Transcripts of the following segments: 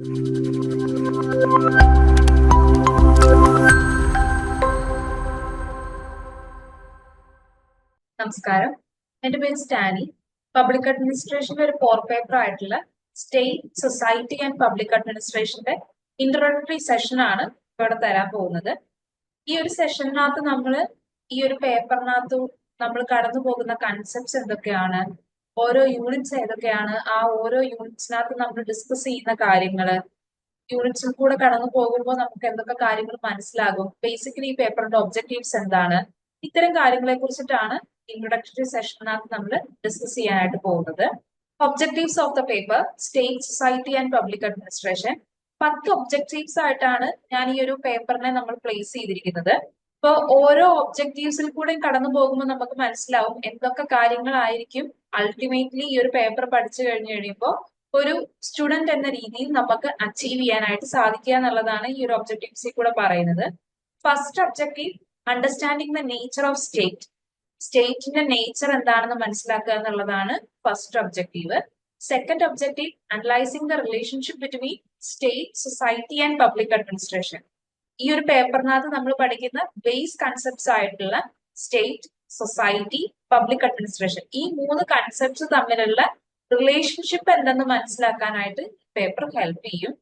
നമസ്കാരം. എന്റെ പേര് സ്റ്റാനി. പബ്ലിക് അഡ്മിനിസ്ട്രേഷന്റെ ഒരു പോർ പേപ്പർ ആയിട്ടുള്ള സ്റ്റേറ്റ് സൊസൈറ്റി ആൻഡ് പബ്ലിക് അഡ്മിനിസ്ട്രേഷന്റെ ഇൻട്രോഡക്ടറി സെഷനാണ് ഇവിടെ തരാൻ പോകുന്നത്. ഈ ഒരു സെഷനകത്ത് നമ്മൾ ഈ ഒരു പേപ്പറിനകത്ത് നമ്മൾ കടന്നു പോകുന്ന കൺസെപ്റ്റ്സ് എന്തൊക്കെയാണ്? ഓരോ യൂണിറ്റ്സ് ഏതൊക്കെയാണ് ആ ഓരോ യൂണിറ്റ്സിനകത്ത് നമ്മൾ ഡിസ്കസ് ചെയ്യുന്ന കാര്യങ്ങൾ യൂണിറ്റ്സിൽ കൂടെ കടന്നു പോകുമ്പോൾ നമുക്ക് എന്തൊക്കെ കാര്യങ്ങൾ മനസ്സിലാകും? ബേസിക്കലി ഈ പേപ്പറിന്റെ ഒബ്ജക്റ്റീവ്സ് എന്താണ്? ഇത്തരം കാര്യങ്ങളെ കുറിച്ചിട്ടാണ് ഇൻട്രൊഡക്ടറി സെഷനകത്ത് നമ്മൾ ഡിസ്കസ് ചെയ്യാനായിട്ട് പോകുന്നത്. Objectives of the paper state society and public administration പത്ത് ഒബ്ജക്റ്റീവ്സ് ആയിട്ടാണ് ഞാൻ ഈ ഒരു പേപ്പറിനെ നമ്മൾ പ്ലേസ് ചെയ്തിരിക്കുന്നത്. അപ്പോൾ ഓരോ ഒബ്ജക്റ്റീവ്സിൽ കൂടെ കടന്നു പോകുമ്പോൾ നമുക്ക് മനസ്സിലാവും എന്തൊക്കെ കാര്യങ്ങളായിരിക്കും അൾട്ടിമേറ്റ്ലി ഈ ഒരു പേപ്പർ പഠിച്ചു കഴിഞ്ഞു കഴിയുമ്പോൾ ഒരു സ്റ്റുഡന്റ് എന്ന രീതിയിൽ നമുക്ക് അച്ചീവ് ചെയ്യാനായിട്ട് സാധിക്കുക എന്നുള്ളതാണ് ഈ ഒരു ഒബ്ജക്റ്റീവ്സിൽ കൂടെ പറയുന്നത്. First objective understanding the nature of state സ്റ്റേറ്റിന്റെ നേച്ചർ എന്താണെന്ന് മനസ്സിലാക്കുക എന്നുള്ളതാണ് first objective second objective analysing the relationship between state society and public administration ഈ ഒരു പേപ്പറിനകത്ത് നമ്മൾ പഠിക്കുന്ന ബേസ് കൺസെപ്റ്റ്സ് ആയിട്ടുള്ള സ്റ്റേറ്റ് സൊസൈറ്റി പബ്ലിക് അഡ്മിനിസ്ട്രേഷൻ ഈ മൂന്ന് കൺസെപ്റ്റ്സ് തമ്മിലുള്ള റിലേഷൻഷിപ്പ് എന്തെന്ന് മനസ്സിലാക്കാനായിട്ട് പേപ്പർ ഹെൽപ്പ് ചെയ്യും.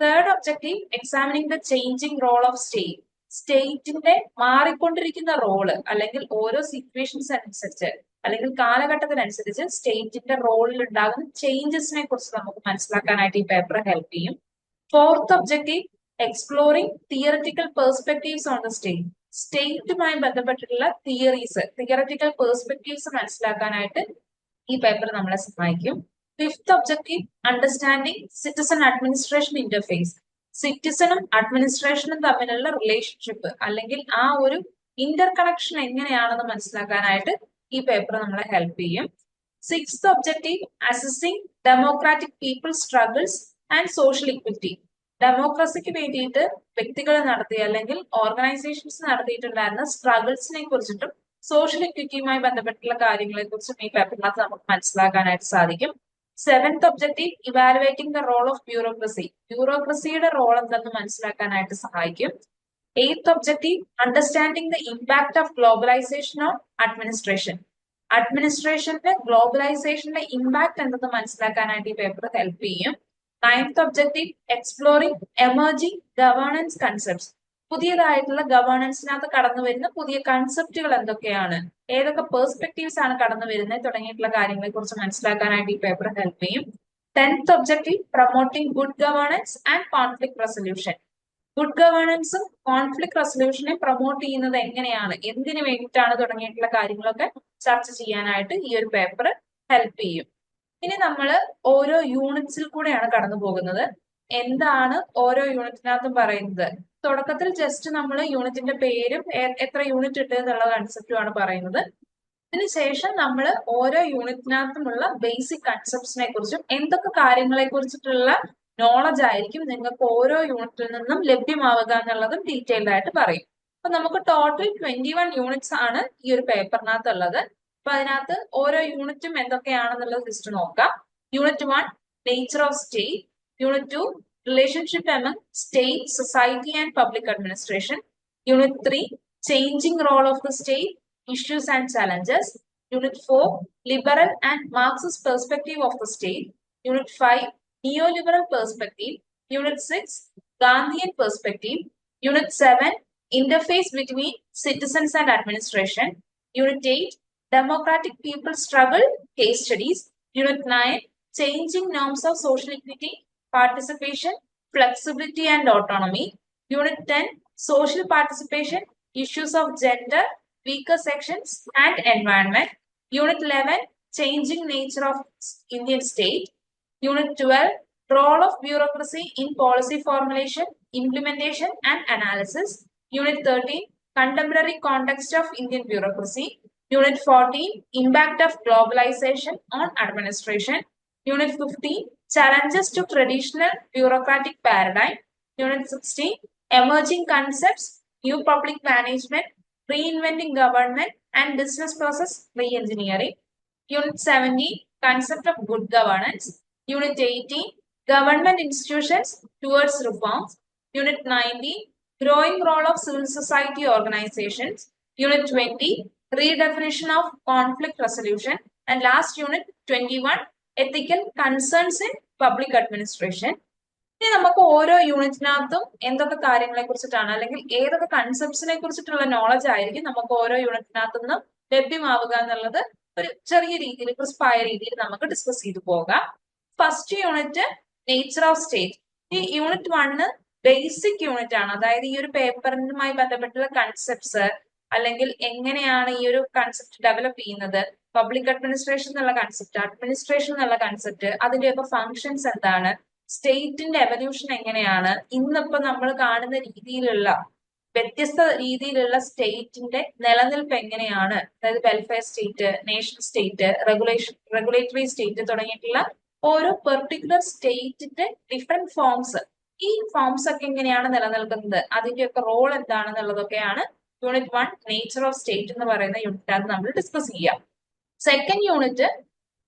Third objective examining the changing role of state സ്റ്റേറ്റിന്റെ മാറിക്കൊണ്ടിരിക്കുന്ന റോൾ അല്ലെങ്കിൽ ഓരോ സിറ്റുവേഷൻസ് അനുസരിച്ച് അല്ലെങ്കിൽ കാലഘട്ടത്തിനനുസരിച്ച് സ്റ്റേറ്റിന്റെ റോളിൽ ഉണ്ടാകുന്ന ചേഞ്ചസിനെ കുറിച്ച് നമുക്ക് മനസ്സിലാക്കാനായിട്ട് ഈ പേപ്പർ ഹെൽപ്പ് ചെയ്യും. Fourth objective exploring theoretical perspectives on the state സ്റ്റേറ്റുമായി ബന്ധപ്പെട്ടിട്ടുള്ള തിയറീസ് തിയററ്റിക്കൽ പെർസ്പെക്ടീവ്സ് മനസ്സിലാക്കാനായിട്ട് ഈ പേപ്പർ നമ്മളെ സഹായിക്കും. Fifth objective understanding citizen administration interface സിറ്റിസണും അഡ്മിനിസ്ട്രേഷനും തമ്മിലുള്ള റിലേഷൻഷിപ്പ് അല്ലെങ്കിൽ ആ ഒരു ഇന്റർ കണക്ഷൻ എങ്ങനെയാണെന്ന് മനസ്സിലാക്കാനായിട്ട് ഈ പേപ്പർ നമ്മളെ ഹെൽപ്പ് ചെയ്യും. Six objective assessing democratic people struggles and social equity ഡെമോക്രസിക്ക് വേണ്ടിയിട്ട് വ്യക്തികൾ നടത്തി അല്ലെങ്കിൽ ഓർഗനൈസേഷൻസ് നടത്തിയിട്ടുണ്ടായിരുന്ന സ്ട്രഗിൾസിനെ കുറിച്ചിട്ടും സോഷ്യൽ ഇക്വിറ്റിയുമായി ബന്ധപ്പെട്ടുള്ള കാര്യങ്ങളെ കുറിച്ചും ഈ പേപ്പറിനകത്ത് നമുക്ക് മനസ്സിലാക്കാനായിട്ട് സാധിക്കും. Seventh objective evaluating the role of bureaucracy ബ്യൂറോക്രസിയുടെ role എന്തെന്ന് മനസ്സിലാക്കാനായിട്ട് സഹായിക്കും. Eighth objective understanding the impact of globalisation on administration അഡ്മിനിസ്ട്രേഷന്റെ ഗ്ലോബലൈസേഷന്റെ ഇമ്പാക്ട് എന്തെന്ന് മനസ്സിലാക്കാനായിട്ട് ഈ പേപ്പർ ഹെൽപ്പ് ചെയ്യും. Ninth objective exploring emerging governance concepts പുതിയതായിട്ടുള്ള ഗവേണൻസിനകത്ത് കടന്നു വരുന്ന പുതിയ കൺസെപ്റ്റുകൾ എന്തൊക്കെയാണ്? ഏതൊക്കെ പേഴ്സ്പെക്റ്റീവ്സ് ആണ് കടന്നു വരുന്നത് തുടങ്ങിയിട്ടുള്ള കാര്യങ്ങളെ കുറിച്ച് മനസ്സിലാക്കാനായിട്ട് ഈ പേപ്പർ ഹെൽപ്പ് ചെയ്യും. Tenth objective promoting good governance and conflict resolution good ഗവേണൻസും conflict റെസൊല്യൂഷനെ പ്രൊമോട്ട് ചെയ്യുന്നത് എങ്ങനെയാണ്? എന്തിനു വേണ്ടിയിട്ടാണ് തുടങ്ങിയിട്ടുള്ള കാര്യങ്ങളൊക്കെ ചർച്ച ചെയ്യാനായിട്ട് ഈ ഒരു പേപ്പർ ഹെൽപ്പ് ചെയ്യും. ഇനി നമ്മൾ ഓരോ യൂണിറ്റ്സിൽ കൂടെയാണ് കടന്നു പോകുന്നത്. എന്താണ് ഓരോ യൂണിറ്റിനകത്തും പറയുന്നത്? തുടക്കത്തിൽ ജസ്റ്റ് നമ്മൾ യൂണിറ്റിന്റെ പേരും എത്ര യൂണിറ്റ് ഉണ്ട് എന്നുള്ള കൺസെപ്റ്റുമാണ് പറയുന്നത്. അതിനുശേഷം നമ്മൾ ഓരോ യൂണിറ്റിനകത്തുമുള്ള ബേസിക് കൺസെപ്റ്റ്സിനെ കുറിച്ചും എന്തൊക്കെ കാര്യങ്ങളെ കുറിച്ചിട്ടുള്ള നോളജ് ആയിരിക്കും നിങ്ങൾക്ക് ഓരോ യൂണിറ്റിൽ നിന്നും ലഭ്യമാവുക എന്നുള്ളതും ഡീറ്റെയിൽഡ് ആയിട്ട് പറയും. അപ്പൊ നമുക്ക് ടോട്ടൽ ട്വന്റി വൺ യൂണിറ്റ്സ് ആണ് ഈ ഒരു പേപ്പറിനകത്ത് ഉള്ളത് അപ്പൊ അതിനകത്ത് ഓരോ യൂണിറ്റും എന്തൊക്കെയാണെന്നുള്ളത് ജസ്റ്റ് നോക്കാം unit one nature of state unit two relationship among state, society, and public administration. Unit 3, changing role of the state, issues and challenges. Unit 4, liberal and Marxist perspective of the state. Unit 5, neoliberal perspective. Unit 6, Gandhian perspective. Unit 7, interface between citizens and administration. Unit 8, democratic people struggle, case studies. Unit 9, changing norms of social equity, participation, flexibility and autonomy. Unit 10, social participation, issues of gender, weaker sections and environment. Unit 11, changing nature of Indian state. Unit 12, role of bureaucracy in policy formulation, implementation and analysis. Unit 13, contemporary context of Indian bureaucracy. Unit 14, impact of globalization on administration. Unit 15, challenges to traditional bureaucratic paradigm. Unit 16, emerging concepts, new public management, reinventing government and business process re-engineering. Unit 17, concept of good governance. Unit 18, government institutions towards reforms. Unit 19, growing role of civil society organizations. Unit 20, redefinition of conflict resolution. And last unit 21, ethical concerns in public administration. ഇനി നമുക്ക് ഓരോ യൂണിറ്റിനകത്തും എന്തൊക്കെ കാര്യങ്ങളെ കുറിച്ചിട്ടാണ് അല്ലെങ്കിൽ ഏതൊക്കെ കൺസെപ്റ്റ്സിനെ കുറിച്ചിട്ടുള്ള knowledge ആയിരിക്കും നമുക്ക് ഓരോ യൂണിറ്റിനകത്തു നിന്നും ലഭ്യമാവുക എന്നുള്ളത് ഒരു ചെറിയ രീതിയിൽ ക്രിസ്പായ രീതിയിൽ നമുക്ക് ഡിസ്കസ് ചെയ്തു പോകാം first unit nature of state ഈ യൂണിറ്റ് വണ്ണ് ബേസിക് യൂണിറ്റ് ആണ് അതായത് ഈ ഒരു പേപ്പറിനുമായി ബന്ധപ്പെട്ടുള്ള കൺസെപ്റ്റ്സ് അല്ലെങ്കിൽ എങ്ങനെയാണ് ഈ ഒരു കൺസെപ്റ്റ് ഡെവലപ്പ് ചെയ്യുന്നത്? പബ്ലിക് അഡ്മിനിസ്ട്രേഷൻ എന്നുള്ള കൺസെപ്റ്റ് അഡ്മിനിസ്ട്രേഷൻ എന്നുള്ള കൺസെപ്റ്റ് അതിന്റെയൊക്കെ ഫങ്ഷൻസ് എന്താണ്? സ്റ്റേറ്റിന്റെ എവല്യൂഷൻ എങ്ങനെയാണ്? ഇന്നിപ്പോ നമ്മൾ കാണുന്ന രീതിയിലുള്ള വ്യത്യസ്ത രീതിയിലുള്ള സ്റ്റേറ്റിന്റെ നിലനിൽപ്പ് എങ്ങനെയാണ്? അതായത് welfare state nation state regulation regulatory state തുടങ്ങിയിട്ടുള്ള ഓരോ പെർട്ടിക്കുലർ സ്റ്റേറ്റിന്റെ ഡിഫറെന്റ് ഫോംസ് ഈ ഫോംസ് ഒക്കെ എങ്ങനെയാണ് നിലനിൽക്കുന്നത്? അതിന്റെയൊക്കെ role എന്താണെന്നുള്ളതൊക്കെയാണ് unit one nature of state എന്ന് പറയുന്ന യൂണിറ്റാണ് നമ്മൾ ഡിസ്കസ് ചെയ്യാം. സെക്കൻഡ് യൂണിറ്റ്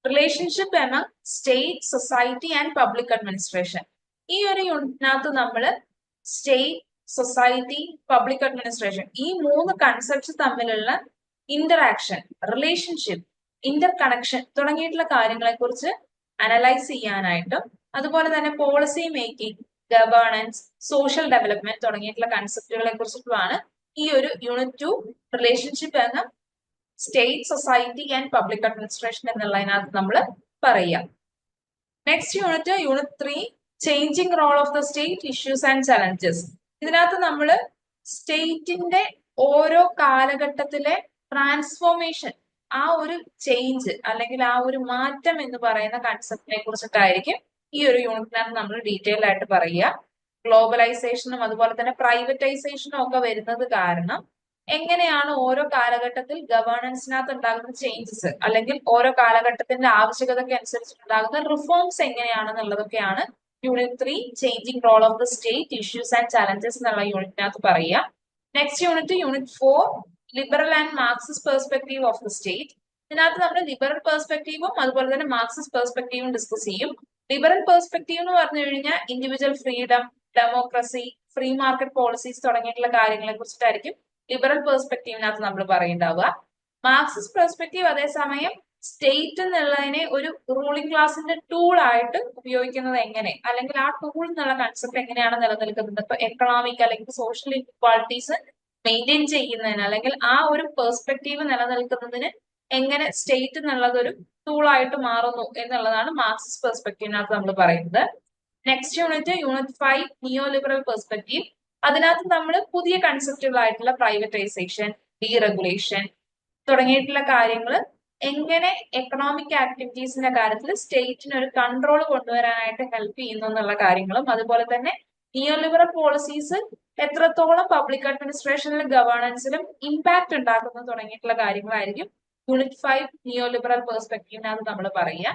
റിലേഷൻഷിപ്പ് എന്ന state society and public administration ഈ ഒരു യൂണിറ്റിനകത്ത് നമ്മൾ സ്റ്റേറ്റ് സൊസൈറ്റി പബ്ലിക് അഡ്മിനിസ്ട്രേഷൻ ഈ മൂന്ന് കൺസെപ്റ്റ്സ് തമ്മിലുള്ള ഇന്ററാക്ഷൻ റിലേഷൻഷിപ്പ് ഇന്റർ കണക്ഷൻ തുടങ്ങിയിട്ടുള്ള കാര്യങ്ങളെ കുറിച്ച് അനലൈസ് ചെയ്യാനായിട്ടും അതുപോലെ തന്നെ policy making governance social development തുടങ്ങിയിട്ടുള്ള കൺസെപ്റ്റുകളെ കുറിച്ചിട്ടുമാണ് ഈ ഒരു യൂണിറ്റ് ടു റിലേഷൻഷിപ്പ് എന്ന state society and public administration എന്നുള്ളതിനകത്ത് നമ്മൾ പറയാം next unit unit three changing role of the state issues and challenges ഇതിനകത്ത് നമ്മൾ സ്റ്റേറ്റിന്റെ ഓരോ കാലഘട്ടത്തിലെ ട്രാൻസ്ഫോർമേഷൻ ആ ഒരു ചേഞ്ച് അല്ലെങ്കിൽ ആ ഒരു മാറ്റം എന്ന് പറയുന്ന കൺസെപ്റ്റിനെ കുറിച്ചിട്ടായിരിക്കും ഈ ഒരു യൂണിറ്റിനകത്ത് നമ്മൾ ഡീറ്റെയിൽ ആയിട്ട് പറയുക. ഗ്ലോബലൈസേഷനും അതുപോലെ തന്നെ പ്രൈവറ്റൈസേഷനും ഒക്കെ വരുന്നത് കാരണം എങ്ങനെയാണ് ഓരോ കാലഘട്ടത്തിൽ ഗവേണൻസിനകത്ത് ഉണ്ടാകുന്ന ചേഞ്ചസ് അല്ലെങ്കിൽ ഓരോ കാലഘട്ടത്തിന്റെ ആവശ്യകതയ്ക്ക് അനുസരിച്ചിട്ടുണ്ടാകുന്ന reforms എങ്ങനെയാണെന്നുള്ളതൊക്കെയാണ് unit three changing role of the state issues and challenges എന്നുള്ള യൂണിറ്റിനകത്ത് പറയുക. Next unit unit four liberal and Marxist perspective of the state ഇതിനകത്ത് നമ്മൾ ലിബറൽ പെർസ്പെക്റ്റീവും അതുപോലെ തന്നെ മാർക്സിസ്റ്റ് പെർസ്പെക്റ്റീവും ഡിസ്കസ് ചെയ്യും. ലിബറൽ പെർസ്പെക്റ്റീവ് എന്ന് പറഞ്ഞു കഴിഞ്ഞാൽ individual freedom democracy free market policies തുടങ്ങിയിട്ടുള്ള കാര്യങ്ങളെ കുറിച്ചിട്ടായിരിക്കും ലിബറൽ പെർസ്പെക്റ്റീവിനകത്ത് നമ്മൾ പറയുന്നുണ്ടാവുക മാർക്സിസ്റ്റ് പെർസ്പെക്റ്റീവ് അതേസമയം സ്റ്റേറ്റ് എന്നുള്ളതിനെ ഒരു റൂളിംഗ് ക്ലാസിന്റെ ടൂൾ ആയിട്ട് ഉപയോഗിക്കുന്നത് എങ്ങനെ? അല്ലെങ്കിൽ ആ ടൂൾ എന്നുള്ള കൺസെപ്റ്റ് എങ്ങനെയാണ് നിലനിൽക്കുന്നത്? ഇപ്പൊ എക്കണോമിക് അല്ലെങ്കിൽ സോഷ്യൽ ഇക്വാളിറ്റീസ് മെയിന്റെയിൻ ചെയ്യുന്നതിന് അല്ലെങ്കിൽ ആ ഒരു പെർസ്പെക്റ്റീവ് നിലനിൽക്കുന്നതിന് എങ്ങനെ സ്റ്റേറ്റ് എന്നുള്ളത് ഒരു ടൂൾ ആയിട്ട് മാറുന്നു എന്നുള്ളതാണ് മാർക്സിസ്റ്റ് പെർസ്പെക്റ്റീവിനകത്ത് നമ്മൾ പറയുന്നത്. Next unit unit five neo liberal perspective അതിനകത്ത് നമ്മൾ പുതിയ കൺസെപ്റ്റുകളായിട്ടുള്ള പ്രൈവറ്റൈസേഷൻ ഡീറെഗുലേഷൻ തുടങ്ങിയിട്ടുള്ള കാര്യങ്ങൾ എങ്ങനെ എക്കണോമിക് ആക്ടിവിറ്റീസിന്റെ കാര്യത്തിൽ സ്റ്റേറ്റിന് ഒരു കൺട്രോൾ കൊണ്ടുവരാനായിട്ട് ഹെൽപ്പ് ചെയ്യുന്നു എന്നുള്ള കാര്യങ്ങളും അതുപോലെ തന്നെ നിയോ ലിബറൽ പോളിസീസ് എത്രത്തോളം പബ്ലിക് അഡ്മിനിസ്ട്രേഷനിലും ഗവേണൻസിലും ഇമ്പാക്ട് ഉണ്ടാക്കുന്നു തുടങ്ങിയിട്ടുള്ള കാര്യങ്ങളായിരിക്കും യൂണിറ്റ് ഫൈവ് നിയോ ലിബറൽ പെർസ്പെക്റ്റീവിനകത്ത് നമ്മൾ പറയുക.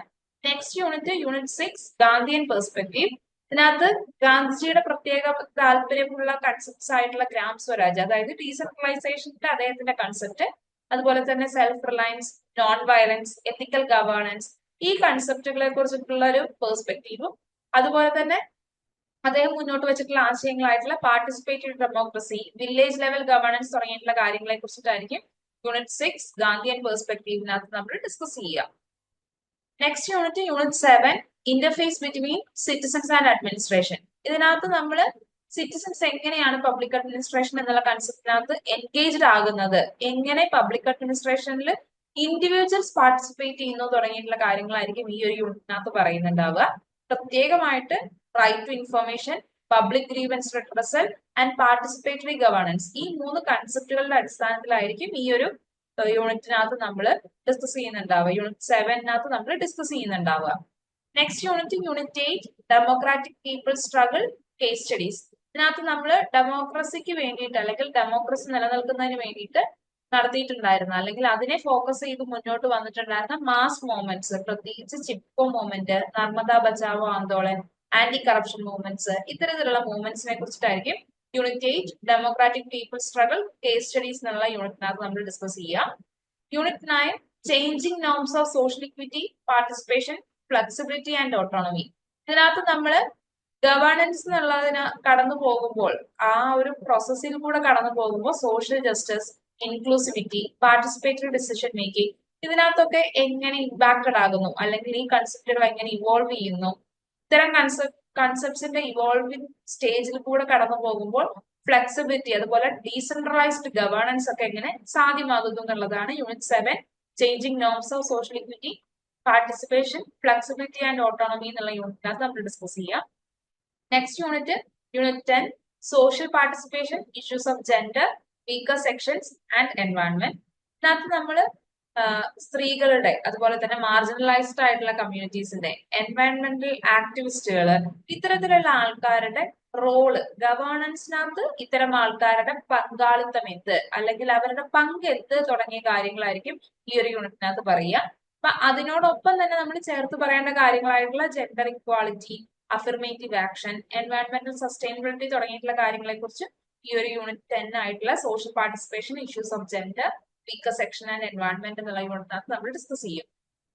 Next unit unit six Gandhian perspective ഇതിനകത്ത് ഗാന്ധിജിയുടെ പ്രത്യേക താല്പര്യമുള്ള കൺസെപ്റ്റ്സ് ആയിട്ടുള്ള ഗ്രാം സ്വരാജ് അതായത് ഡീസെൻട്രലൈസേഷന്റെ അദ്ദേഹത്തിന്റെ കൺസെപ്റ്റ് അതുപോലെ തന്നെ self reliance non violence ethical governance ഈ കൺസെപ്റ്റുകളെ കുറിച്ചിട്ടുള്ള ഒരു പെർസ്പെക്റ്റീവും അതുപോലെ തന്നെ അദ്ദേഹം മുന്നോട്ട് വെച്ചിട്ടുള്ള ആശയങ്ങളായിട്ടുള്ള participative democracy village level governance തുടങ്ങിയിട്ടുള്ള കാര്യങ്ങളെ കുറിച്ചിട്ടായിരിക്കും യൂണിറ്റ് സിക്സ് ഗാന്ധിയൻ പെർസ്പെക്റ്റീവിനകത്ത് നമ്മൾ ഡിസ്കസ് ചെയ്യുക. Next unit unit seven interface between citizens and administration ഇതിനകത്ത് നമ്മൾ സിറ്റിസൺസ് എങ്ങനെയാണ് പബ്ലിക് അഡ്മിനിസ്ട്രേഷൻ എന്നുള്ള കൺസെപ്റ്റിനകത്ത് എൻഗേജ്ഡ് ആകുന്നത്? എങ്ങനെ പബ്ലിക് അഡ്മിനിസ്ട്രേഷനിൽ ഇൻഡിവിജ്വൽസ് പാർട്ടിസിപ്പേറ്റ് ചെയ്യുന്നു തുടങ്ങിയിട്ടുള്ള കാര്യങ്ങളായിരിക്കും ഈ ഒരു യൂണിറ്റിനകത്ത് പറയുന്നുണ്ടാവുക. പ്രത്യേകമായിട്ട് right to information public grievance redressal and participatory governance ഈ മൂന്ന് കൺസെപ്റ്റുകളുടെ അടിസ്ഥാനത്തിലായിരിക്കും ഈ ഒരു യൂണിറ്റിനകത്ത് നമ്മൾ ഡിസ്കസ് ചെയ്യുന്നുണ്ടാവുക. യൂണിറ്റ് സെവനിനകത്ത് നമ്മൾ discuss ചെയ്യുന്നുണ്ടാവുക. Next unit unit eight democratic people struggle case studies ഇതിനകത്ത് നമ്മൾ ഡെമോക്രസിക്ക് വേണ്ടിയിട്ട് അല്ലെങ്കിൽ ഡെമോക്രസി നിലനിൽക്കുന്നതിന് വേണ്ടിയിട്ട് നടത്തിയിട്ടുണ്ടായിരുന്ന. അല്ലെങ്കിൽ അതിനെ ഫോക്കസ് ചെയ്ത് മുന്നോട്ട് വന്നിട്ടുണ്ടായിരുന്ന മാസ് മൂവ്മെന്റ്സ് പ്രത്യേകിച്ച് Chipko movement Narmada Bachao Andolan anti corruption movements ഇത്തരത്തിലുള്ള മൂവ്മെന്റ്സിനെ കുറിച്ചിട്ടായിരിക്കും unit eight democratic people struggle case studies എന്നുള്ള യൂണിറ്റിനകത്ത് നമ്മൾ ഡിസ്കസ് ചെയ്യാം. Unit nine changing norms of social equity participation flexibility and autonomy ഇതിനകത്ത് നമ്മൾ ഗവേണൻസ് എന്നുള്ളതിന് കടന്നു പോകുമ്പോൾ ആ ഒരു പ്രോസസ്സിൽ കൂടെ കടന്നു പോകുമ്പോൾ social justice inclusivity participatory decision making ഇതിനകത്തൊക്കെ എങ്ങനെ ഇമ്പാക്റ്റഡ് ആകുന്നു? അല്ലെങ്കിൽ ഈ കൺസെപ്റ്റുകൾ എങ്ങനെ ഇവോൾവ് ചെയ്യുന്നു? ഇത്തരം കൺസെപ്റ്റ് കൺസെപ്റ്റ്സിന്റെ ഇവോൾവിംഗ് സ്റ്റേജിൽ കൂടെ കടന്നു പോകുമ്പോൾ ഫ്ലെക്സിബിലിറ്റി അതുപോലെ ഡീസെൻട്രലൈസ്ഡ് ഗവേണൻസ് ഒക്കെ എങ്ങനെ സാധ്യമാകുന്നു എന്നുള്ളതാണ് unit seven changing norms of social equity participation flexibility and autonomy എന്നുള്ള യൂണിറ്റിനകത്ത് നമ്മൾ ഡിസ്കസ് ചെയ്യാം. Next unit unit ten social participation issues of gender weaker sections and environment ഇതിനകത്ത് നമ്മൾ സ്ത്രീകളുടെ അതുപോലെ തന്നെ മാർജിനലൈസ്ഡ് ആയിട്ടുള്ള കമ്മ്യൂണിറ്റീസിന്റെ എൻവയൺമെന്റൽ ആക്ടിവിസ്റ്റുകൾ ഇത്തരത്തിലുള്ള ആൾക്കാരുടെ റോൾ ഗവേണൻസിനകത്ത് ഇത്തരം ആൾക്കാരുടെ പങ്കാളിത്തം എന്ത്? അല്ലെങ്കിൽ അവരുടെ പങ്ക് എന്ത്? തുടങ്ങിയ കാര്യങ്ങളായിരിക്കും ഈ ഒരു യൂണിറ്റിനകത്ത് പറയുക. അപ്പൊ അതിനോടൊപ്പം തന്നെ നമ്മൾ ചേർത്ത് പറയേണ്ട കാര്യങ്ങളായിട്ടുള്ള ജെൻഡർ ഇക്വാളിറ്റി അഫർമേറ്റീവ് ആക്ഷൻ എൻവയൺമെന്റൽ സസ്റ്റൈനബിലിറ്റി തുടങ്ങിയിട്ടുള്ള കാര്യങ്ങളെ കുറിച്ച് ഈ ഒരു യൂണിറ്റ് ടെൻ ആയിട്ടുള്ള social participation issues of gender weaker section and environment എന്നുള്ള നമ്മൾ ഡിസ്കസ് ചെയ്യും.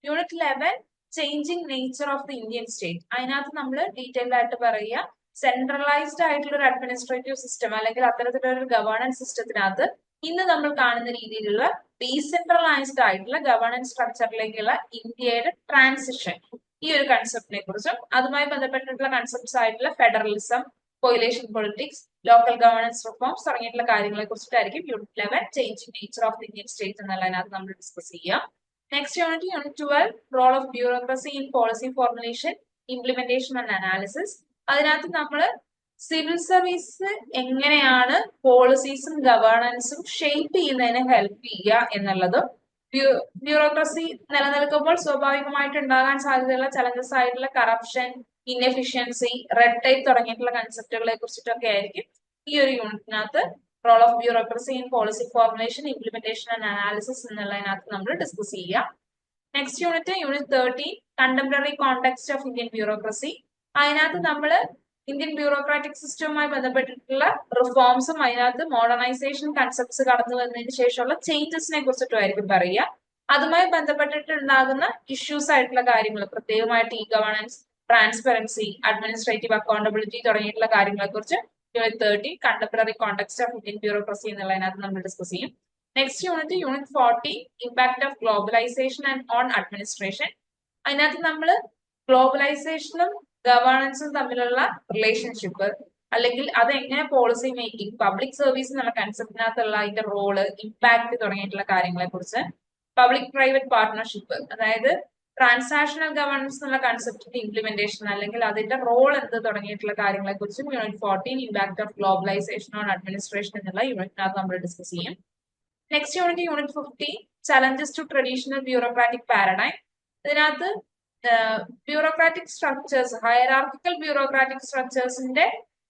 Unit eleven changing nature of the Indian state അതിനകത്ത് നമ്മൾ ഡീറ്റെയിൽഡ് ആയിട്ട് പറയുക സെൻട്രലൈസ്ഡ് ആയിട്ടുള്ള ഒരു അഡ്മിനിസ്ട്രേറ്റീവ് സിസ്റ്റം അല്ലെങ്കിൽ അത്തരത്തിലുള്ള ഒരു ഗവേണൻസ് സിസ്റ്റത്തിനകത്ത് ഇന്ന് നമ്മൾ കാണുന്ന രീതിയിലുള്ള ഡീസെൻട്രലൈസ്ഡ് ആയിട്ടുള്ള ഗവേണൻസ് സ്ട്രക്ചറിലേക്കുള്ള ഇന്ത്യയുടെ ട്രാൻസിഷൻ ഈ ഒരു കൺസെപ്റ്റിനെ കുറിച്ചും അതുമായി ബന്ധപ്പെട്ടിട്ടുള്ള കൺസെപ്റ്റ്സ് ആയിട്ടുള്ള federalism coalition politics local governance reforms തുടങ്ങിയിട്ടുള്ള കാര്യങ്ങളെ കുറിച്ചിട്ടായിരിക്കും unit eleven changing nature of Indian state എന്നുള്ളതിനകത്ത് നമ്മൾ ഡിസ്കസ് ചെയ്യാം. Next unit unit twelve role of bureaucracy in policy formulation implementation and analysis അതിനകത്ത് നമ്മൾ സിവിൽ സർവീസ് എങ്ങനെയാണ് പോളിസീസും ഗവേണൻസും ഷെയ്പ്പ് ചെയ്യുന്നതിന് help ചെയ്യുക എന്നുള്ളതും. ബ്യൂറോക്രസി നിലനിൽക്കുമ്പോൾ സ്വാഭാവികമായിട്ട് ഉണ്ടാകാൻ സാധ്യതയുള്ള ചലഞ്ചസ് ആയിട്ടുള്ള കറപ്ഷൻ ഇൻഎഫിഷ്യൻസി റെഡ് ടൈപ്പ് തുടങ്ങിയിട്ടുള്ള കൺസെപ്റ്റുകളെ കുറിച്ചിട്ടൊക്കെ ആയിരിക്കും ഈ ഒരു യൂണിറ്റിനകത്ത് role of bureaucracy in policy formulation implementation and analysis എന്നുള്ളതിനകത്ത് നമ്മൾ ഡിസ്കസ് ചെയ്യാം. Next unit unit thirteen contemporary context of Indian bureaucracy അതിനകത്ത് നമ്മൾ ഇന്ത്യൻ ബ്യൂറോക്രാറ്റിക് സിസ്റ്റവുമായി ബന്ധപ്പെട്ടിട്ടുള്ള റിഫോംസും അതിനകത്ത് മോഡേണൈസേഷൻ കൺസെപ്റ്റ്സ് കടന്നു വന്നതിന് ശേഷമുള്ള ചേഞ്ചസിനെ കുറിച്ചിട്ടുമായിരിക്കും പറയുക. അതുമായി ബന്ധപ്പെട്ടിട്ടുണ്ടാകുന്ന ഇഷ്യൂസ് ആയിട്ടുള്ള കാര്യങ്ങൾ പ്രത്യേകമായിട്ട് e governance transparency administrative accountability തുടങ്ങിയിട്ടുള്ള കാര്യങ്ങളെ കുറിച്ച് unit thirty contemporary context of Indian bureaucracy എന്നുള്ളതിനകത്ത് നമ്മൾ ഡിസ്കസ് ചെയ്യും. Next unit unit forty impact of globalisation and on administration അതിനകത്ത് നമ്മൾ ഗ്ലോബലൈസേഷനും ഗവേണൻസും തമ്മിലുള്ള റിലേഷൻഷിപ്പ് അല്ലെങ്കിൽ അത് എങ്ങനെ പോളിസി മേക്കിംഗ് പബ്ലിക് സർവീസ് എന്നുള്ള കൺസെപ്റ്റിനകത്തുള്ള അതിന്റെ റോൾ ഇമ്പാക്ട് തുടങ്ങിയിട്ടുള്ള കാര്യങ്ങളെ കുറിച്ച് പബ്ലിക് പ്രൈവറ്റ് പാർട്ട്ണർഷിപ്പ് അതായത് ട്രാൻസാക്ഷണൽ ഗവർണൻസ് എന്നുള്ള കൺസെപ്റ്റിന്റെ ഇംപ്ലിമെന്റേഷൻ അല്ലെങ്കിൽ അതിന്റെ റോൾ എന്ത് തുടങ്ങിയിട്ടുള്ള കാര്യങ്ങളെ കുറിച്ചും unit fourteen impact of globalisation on administration എന്നുള്ള യൂണിറ്റിനകത്ത് നമ്മൾ ഡിസ്കസ് ചെയ്യും. Next unit unit fifty challenges to traditional bureaucratic paradigm ഇതിനകത്ത് ബ്യൂറോക്രാറ്റിക് സ്ട്രക്ചേഴ്സ് ഹയറാർക്കിക്കൽ ബ്യൂറോക്രാറ്റിക് സ്ട്രക്ചേഴ്സിന്റെ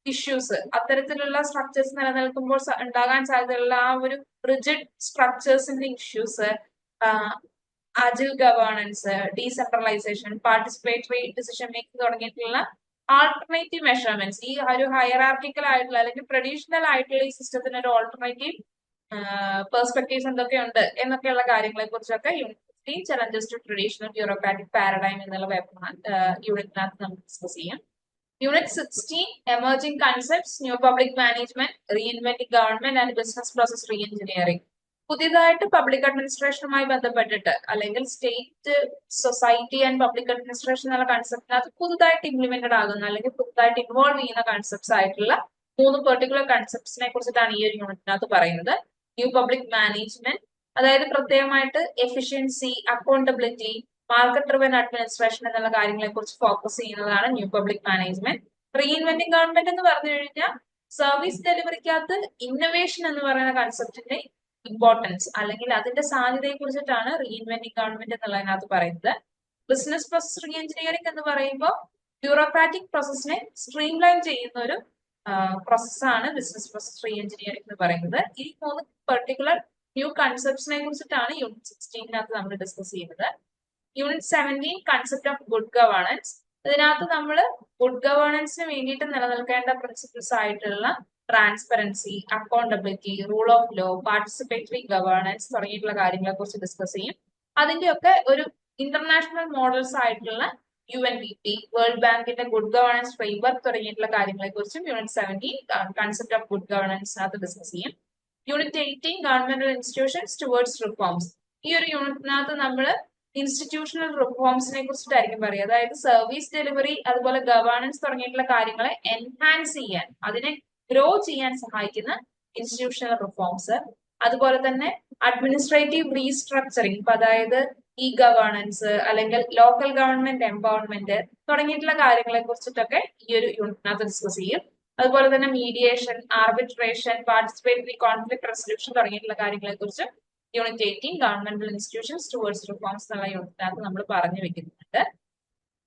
ഇഷ്യൂസ് അത്തരത്തിലുള്ള സ്ട്രക്ചേഴ്സ് നിലനിൽക്കുമ്പോൾ ഉണ്ടാകാൻ സാധ്യതയുള്ള ആ ഒരു rigid സ്ട്രക്ചേഴ്സിന്റെ issues agile governance decentralisation participatory decision making തുടങ്ങിയിട്ടുള്ള ആൾട്ടർനേറ്റീവ് മെഷർമെന്റ്സ് ഈ ഒരു ഹയറാർക്കിക്കൽ ആയിട്ടുള്ള അല്ലെങ്കിൽ ട്രഡീഷണൽ ആയിട്ടുള്ള ഈ സിസ്റ്റത്തിന് ഒരു ഓൾട്ടർനേറ്റീവ് പെർസ്പെക്ടീവ്സ് എന്തൊക്കെയുണ്ട് എന്നൊക്കെയുള്ള കാര്യങ്ങളെ കുറിച്ചൊക്കെ unit fifteen challenges to traditional bureaucratic paradigm എന്നുള്ള യൂണിറ്റിനകത്ത് നമുക്ക് ഡിസ്കസ് ചെയ്യാം. Unit sixteen emerging concepts new public management reinventing government and business process reengineering പുതിയതായിട്ട് പബ്ലിക് അഡ്മിനിസ്ട്രേഷനുമായി ബന്ധപ്പെട്ടിട്ട് അല്ലെങ്കിൽ state society and public administration എന്നുള്ള കൺസെപ്റ്റിനകത്ത് പുതുതായിട്ട് ഇംപ്ലിമെന്റഡ് ആകുന്ന അല്ലെങ്കിൽ പുതുതായിട്ട് ഇൻവോൾവ് ചെയ്യുന്ന കൺസെപ്റ്റ്സ് ആയിട്ടുള്ള മൂന്ന് പെർട്ടിക്കുലർ കൺസെപ്റ്റ്സിനെ കുറിച്ചിട്ടാണ് ഈ ഒരു യൂണിറ്റിനകത്ത് പറയുന്നത്. ന്യൂ പബ്ലിക് മാനേജ്മെന്റ് അതായത് പ്രത്യേകമായിട്ട് efficiency accountability market driven administration എന്നുള്ള കാര്യങ്ങളെ കുറിച്ച് ഫോക്കസ് ചെയ്യുന്നതാണ് new public management reinventing government എന്ന് പറഞ്ഞു കഴിഞ്ഞാൽ സർവീസ് ഡെലിവറിക്കകത്ത് ഇന്നോവേഷൻ എന്ന് പറയുന്ന കൺസെപ്റ്റിന്റെ ഇമ്പോർട്ടൻസ് അല്ലെങ്കിൽ അതിന്റെ സാധ്യതയെ കുറിച്ചിട്ടാണ് റീഇൻവെന്റിംഗ് ഗവൺമെന്റ് എന്നുള്ളതിനകത്ത് പറയുന്നത്. ബിസിനസ് പ്രോസസ് റീ എഞ്ചിനീയറിംഗ് എന്ന് പറയുമ്പോൾ ബ്യൂറോക്രാറ്റിക് പ്രോസസ്സിനെ സ്ട്രീം ലൈൻ ചെയ്യുന്ന ഒരു പ്രോസസ്സാണ് ബിസിനസ് പ്രോസസ് റീ എഞ്ചിനീയറിംഗ് എന്ന് പറയുന്നത്. ഈ മൂന്ന് പെർട്ടിക്കുലർ ന്യൂ കൺസെപ്റ്റ്സിനെ കുറിച്ചിട്ടാണ് യൂണിറ്റ് സിക്സ്റ്റീനകത്ത് നമ്മൾ ഡിസ്കസ് ചെയ്യുന്നത്. Unit seventeen concept of good governance ഇതിനകത്ത് നമ്മൾ ഗുഡ് ഗവേണൻസിന് വേണ്ടിയിട്ട് നിലനിൽക്കേണ്ട പ്രിൻസിപ്പിൾസ് ആയിട്ടുള്ള transparency accountability rule of law participatory governance തുടങ്ങിയിട്ടുള്ള കാര്യങ്ങളെ കുറിച്ച് ഡിസ്കസ് ചെയ്യും. അതിന്റെയൊക്കെ ഒരു ഇന്റർനാഷണൽ മോഡൽസ് ആയിട്ടുള്ള U N D P World ബാങ്കിന്റെ ഗുഡ് ഗവേണൻസ് ഫ്രെയിംവർക്ക് തുടങ്ങിയിട്ടുള്ള കാര്യങ്ങളെ കുറിച്ചും unit seventeen concept of good ഗവേണൻസിനകത്ത് discuss ചെയ്യും. Unit eighteen governmental institutions towards reforms ഈ ഒരു യൂണിറ്റിനകത്ത് നമ്മൾ ഇൻസ്റ്റിറ്റ്യൂഷണൽ റിഫോംസിനെ കുറിച്ചിട്ടായിരിക്കും പറയുക. അതായത് സർവീസ് ഡെലിവറി അതുപോലെ ഗവേണൻസ് തുടങ്ങിയിട്ടുള്ള കാര്യങ്ങളെ എൻഹാൻസ് ചെയ്യാൻ അതിനെ ഗ്രോ ചെയ്യാൻ സഹായിക്കുന്ന ഇൻസ്റ്റിറ്റ്യൂഷണൽ റിഫോംസ് അതുപോലെ തന്നെ അഡ്മിനിസ്ട്രേറ്റീവ് റീസ്ട്രക്ചറിങ് ഇപ്പൊ അതായത് ഇ ഗവേണൻസ് അല്ലെങ്കിൽ ലോക്കൽ ഗവൺമെന്റ് എംപവർമെന്റ് തുടങ്ങിയിട്ടുള്ള കാര്യങ്ങളെ കുറിച്ചിട്ടൊക്കെ ഈ ഒരു യൂണിറ്റിനകത്ത് ഡിസ്കസ് ചെയ്യും. അതുപോലെ തന്നെ mediation arbitration participatory conflict resolution തുടങ്ങിയിട്ടുള്ള കാര്യങ്ങളെ കുറിച്ച് unit eighteen governmental institutions towards reforms എന്നുള്ള യൂണിറ്റിനകത്ത് നമ്മൾ പറഞ്ഞു വെക്കുന്നുണ്ട്.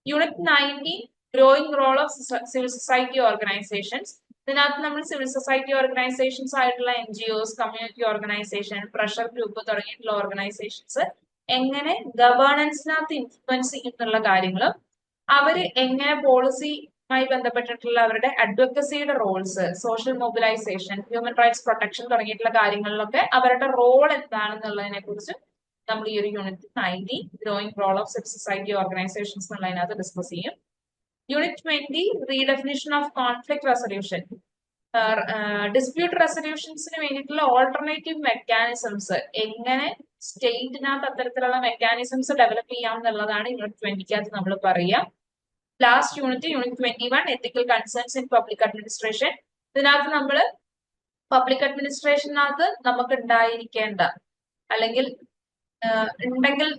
Unit nineteen growing role of civil society organisations ഇതിനകത്ത് നമ്മൾ സിവിൽ സൊസൈറ്റി ഓർഗനൈസേഷൻസ് ആയിട്ടുള്ള N G Os community organisation pressure group തുടങ്ങിയിട്ടുള്ള ഓർഗനൈസേഷൻസ് എങ്ങനെ ഗവേണൻസിനകത്ത് ഇൻഫ്ലുവൻസ് ചെയ്യുന്നുള്ള കാര്യങ്ങളും അവർ എങ്ങനെ പോളിസിയുമായി ബന്ധപ്പെട്ടിട്ടുള്ള അവരുടെ അഡ്വക്കസിയുടെ roles social mobilisation human rights protection തുടങ്ങിയിട്ടുള്ള കാര്യങ്ങളിലൊക്കെ അവരുടെ റോൾ എന്താണെന്നുള്ളതിനെ കുറിച്ച് നമ്മൾ ഈ ഒരു unit ninety growing role of civil society organisations എന്നുള്ളതിനകത്ത് discuss ചെയ്യും. Unit twenty redefinition of conflict resolution dispute റെസൊല്യൂഷൻസിന് വേണ്ടിയിട്ടുള്ള ഓൾട്ടർനേറ്റീവ് മെക്കാനിസംസ് എങ്ങനെ സ്റ്റേറ്റിനകത്ത് അത്തരത്തിലുള്ള മെക്കാനിസംസ് ഡെവലപ്പ് ചെയ്യാം എന്നുള്ളതാണ് യൂണിറ്റ് ട്വന്റിക്കകത്ത് നമ്മൾ പറയുക last unit unit twenty one ethical concerns in public administration ഇതിനകത്ത് നമ്മൾ പബ്ലിക് അഡ്മിനിസ്ട്രേഷനകത്ത് നമുക്ക് ഉണ്ടായിരിക്കേണ്ട അല്ലെങ്കിൽ ഉണ്ടെങ്കിൽ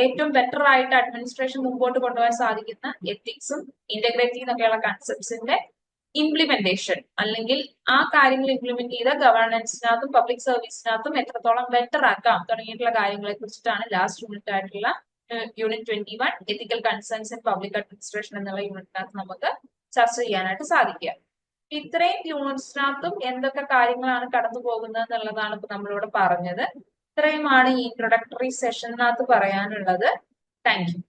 ഏറ്റവും ബെറ്റർ ആയിട്ട് അഡ്മിനിസ്ട്രേഷൻ മുമ്പോട്ട് കൊണ്ടുപോകാൻ സാധിക്കുന്ന എത്തിക്സും ഇന്റഗ്രേറ്റി എന്നൊക്കെയുള്ള കൺസെപ്റ്റ്സിന്റെ ഇംപ്ലിമെന്റേഷൻ അല്ലെങ്കിൽ ആ കാര്യങ്ങൾ ഇംപ്ലിമെന്റ് ചെയ്ത ഗവർണൻസിനകത്തും പബ്ലിക് സർവീസിനകത്തും എത്രത്തോളം ബെറ്റർ ആക്കാം തുടങ്ങിയിട്ടുള്ള കാര്യങ്ങളെ കുറിച്ചിട്ടാണ് ലാസ്റ്റ് യൂണിറ്റ് ആയിട്ടുള്ള unit twenty one ethical concerns in public administration എന്നുള്ള യൂണിറ്റിനകത്ത് നമുക്ക് ചർച്ച ചെയ്യാനായിട്ട് സാധിക്കുക. ഇത്രയും യൂണിറ്റ്സിനകത്തും എന്തൊക്കെ കാര്യങ്ങളാണ് കടന്നു പോകുന്നത് എന്നുള്ളതാണ് ഇപ്പൊ നമ്മളിവിടെ പറഞ്ഞത്. ഇത്രയുമാണ് ഈ ഇൻട്രൊഡക്ടറി സെഷനകത്ത് പറയാനുള്ളത്. Thank you